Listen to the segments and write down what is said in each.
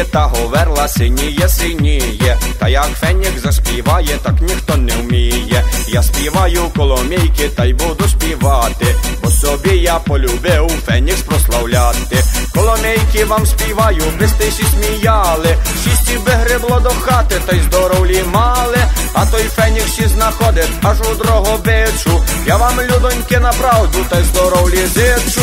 Синіє та говерла, синіє, синіє. Та як фенік заспіває, так ніхто не вміє. Я співаю коломійки та й буду співати, бо собі я полюбив фенікс прославляти. Коломейки вам співаю, без тиші сміяли. Шісті би грибло до хати, та й здоровлі мали. А той фенікс ще знаходить аж у дрогобичу. Я вам, людоньки, на правду, та й здоровлі зичу.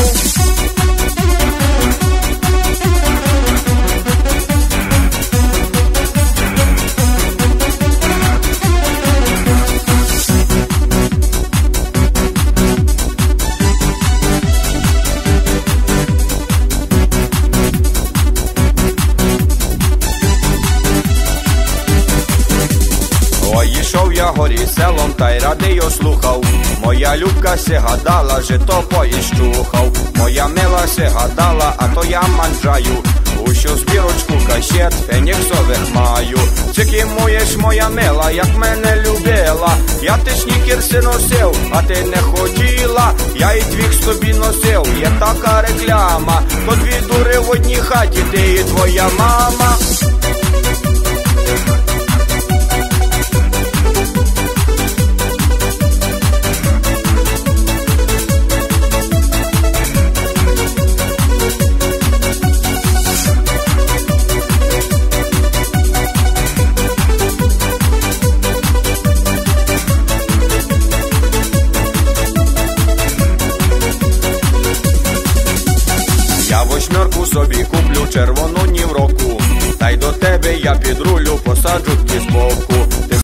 Ой, я горі селом та й радио слухав. Моя любка се гадала, же то поїщухав. Моя мила се гадала, а то я манджаю. Усю збірочку кашет феніксових маю. Чи кимуєш моя мила, як мене любила. Я ти снікерси носив, а ти не хотіла. Я і твікс тобі носив, є така реклама. То дві дури в одній хаті, ти і твоя мама. Восьмерку собі куплю червону ні в року, та й до тебе я підрулю, посаджу ті збоку. Ти